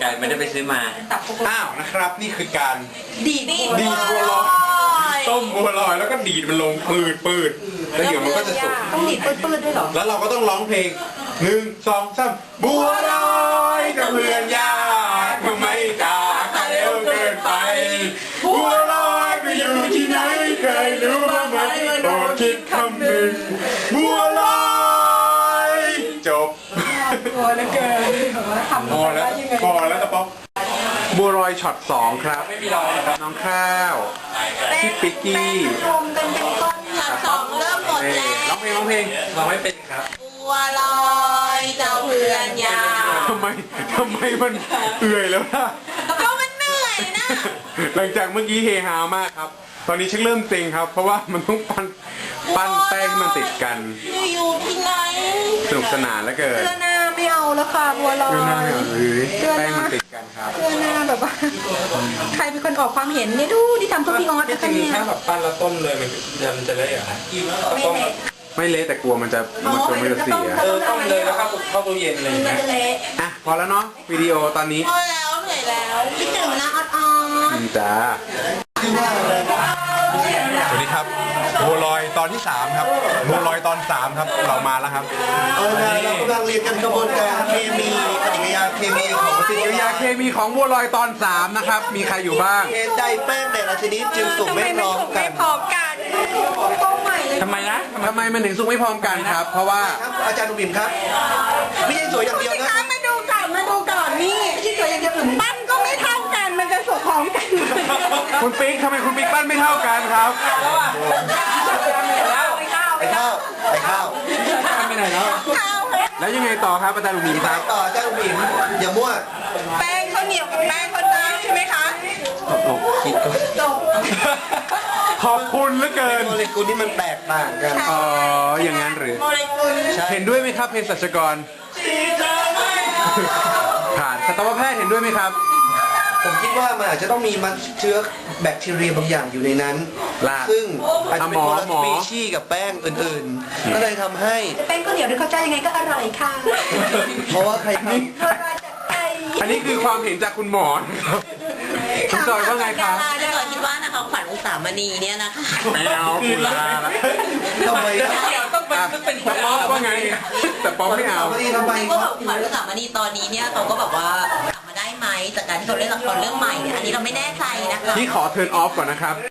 ไก่ไม่ได้ไปซื้อมา ตับปกอ้าวนะครับ นี่คือการดีดดีดบัวลอยต้มบัวลอยแล้วก็ดีดมันลงปืดปืดแล้วเดี๋ยวมันก็จะสุกต้องดีดปื้ดๆด้วยเหรอ แล้วเราก็ต้องร้องเพลงหนึ่งสองสามบัวลอยกับเพื่อนยากทำไมจากกันเร็วเกินไปบัวลอยไปอยู่ที่ไหนเคยรู้บ้างไหมโปรดคิดคำหนึ่งบัวลอยจบ โอ้เหลือเกินทำพอแล้วยังไงพอแล้วตะป๊อกบัวลอยช็อตสองครับ ไม่มีรอยนะครับน้องข้าวพี่ปิ๊กกี้รวมกันเป็นก้อนค่ะสองเริ่มหมดเอ้ยแล้วร้องเพลงร้องเพลงเราไม่เป็นครับ บัวลอยเจ้าเพื่อนยาวทำไมทำไมมันเอื่อยแล้วล่ะ ก็มันเหนื่อยนะ หลังจากเมื่อกี้เฮฮามากครับ ตอนนี้ชักเริ่มเซ็งครับ เพราะว่ามันต้องปั้นปั้นแป้งให้มันติดกัน อยู่อยู่ที่ไหนสนุกสนานแล้วเกินเสื้อหน้า ไม่เอาแล้วค่ะบัวลอยเรื่องหน้าเนี่ยเอ้ยเสื้อหแป้งน้ามันติดกันครับเสื้อหน้าแบบว่า ใครเป็นคนออกความเห็นเนี่ยดูที่ทำเพื่อพี่ออสนะคะเนี่ยถ้าแบบปั้นแล้วต้มเลยมันจะมันจะเละเหรอฮะต้มแบบไม่เละแต่กลัวมันจะมันกลัวมันจะเสียเออต้มเลยแล้วเข้าเข้าตู้เย็นเลยมันนะจะเละอะพอแล้วเนาะวิดีโอตอนนี้พอแล้วเหนื่อยแล้วคิดถึงนะออดออดดีจ้าส อยตอนที่ 3 ครับบัวลอยตอน 3 ครับเรามาแล้วครับเออนะเรากำลังเรียนกันกระบวนการเคมีปฏิกิริยาเคมีของปฏิกิริยาเคมีของบัวลอยตอน 3 นะครับ มีใครอยู่บ้างเหตุใดแป้งแต่ละชนิดจึงสุกไม่พร้อมกันพร้อมกันเข้าใหม่เลยทำไมนะทำไมมันถึงสุกไม่พร้อมกันครับ เพราะว่าครับอาจารย์หนุ่มบิมครับไม่ใช่สวยอย่างเดียวนะอะมาดูก่อนมาดูก่อนนี่ที่สวยอย่างเดียวอื่นปั้นก็ไม่เท่ากันมันจะสุกพร้อมกัน คุณปิ๊กทำไมคุณปิ๊กปั้นไม่เท่ากันครับ ไอ้ข้าวไอ้ข้าว ไปไหนแล้ว แล้วยังไงต่อครับอาจารย์ลุงหมิงครับต่ออาจารย์หนุ่มบิมอย่ามั่วแป้งข้าวเหนียวกับแป้งข้าวเหนียวใช่ไหมคะคิดก็จบขอบคุณเหลือเกินโมเลกุลนี่มันแตกต่างกัน อ๋ออย่างนั้นหรือ โมเลกุลเห็นด้วยไหมครับเภสัชกร ผ่านสัตวแพทย์เห็นด้วยไหมครับ ผมคิดว่ามันอาจจะต้องมีมันเชื้อแบคทีเรียบางอย่างอยู่ในนั้น ลาบซึ่งอาจจะเป็นอะหมอคนละหมอสปีชีส์กับแป้งอื่นๆ ก็เลยทำให้ แป้งข้าวเหนียวด้วยข้าวเจ้ายังไงก็อร่อยค่ะเพราะว่าใครทอร่อยจากใจอันนี้คือความเห็นจากคุณหมอนะครับคุณจอยว่าไงคดารับราจะคิดว่านะคะขวัญอุสามณีเนี่ยนะคะไม่เอาคุณลาละำทำไมครับเดี๋ยวต้องเป็นเป็นแต่ป๊อปว่าไง แต่ป๊อปไม่เอาพอดีทำไมคิดคว่ารัแบบบ ขวัญอุสามณีตอนนี้เนี่ยเขาก็แบบว่ากลั บมาได้ไหมจากการที่เล่นละครเรื่องใหม่เนี่ยอันนี้เราไม่แน่ใจนะคะ พี่ขอเทิร์นออฟก่อนนะครับ